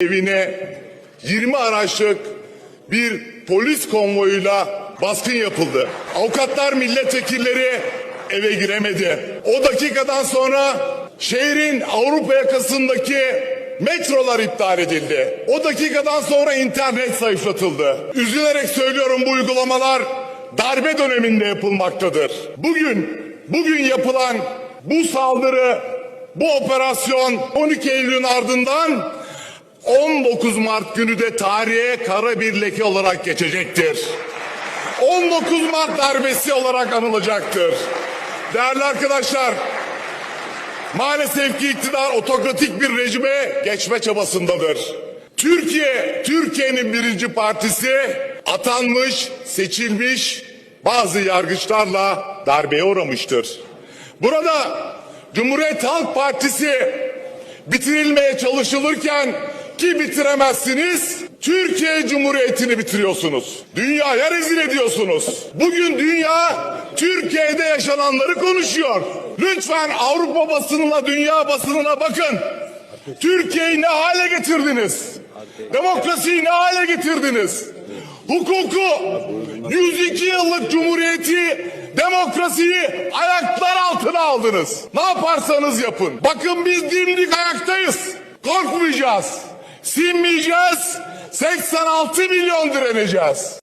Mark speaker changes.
Speaker 1: evine 20 araçlık bir polis konvoyuyla baskın yapıldı. Avukatlar milletvekilleri eve giremedi. O dakikadan sonra şehrin Avrupa yakasındaki metrolar iptal edildi. O dakikadan sonra internet zayıflatıldı. Üzülerek söylüyorum bu uygulamalar darbe döneminde yapılmaktadır. Bugün bugün yapılan bu saldırı bu operasyon 12 Eylül'ün ardından 19 Mart günü de tarihe kara bir leke olarak geçecektir. 19 Mart darbesi olarak anılacaktır. Değerli arkadaşlar, maalesef ki iktidar otokratik bir rejime geçme çabasındadır. Türkiye, Türkiye'nin birinci partisi atanmış, seçilmiş bazı yargıçlarla darbeye uğramıştır. Burada Cumhuriyet Halk Partisi bitirilmeye çalışılırken ki bitiremezsiniz Türkiye Cumhuriyeti'ni bitiriyorsunuz. Dünyaya rezil ediyorsunuz. Bugün dünya Türkiye'de yaşananları konuşuyor. Lütfen Avrupa basınına, dünya basınına bakın. Türkiye'yi ne hale getirdiniz? Demokrasiyi ne hale getirdiniz? Hukuku, 102 yıllık cumhuriyeti, demokrasiyi ayaklar altına aldınız. Ne yaparsanız yapın. Bakın biz dimdik ayaktayız. Korkmayacağız. Sinmeyeceğiz. 86 milyon direneceğiz.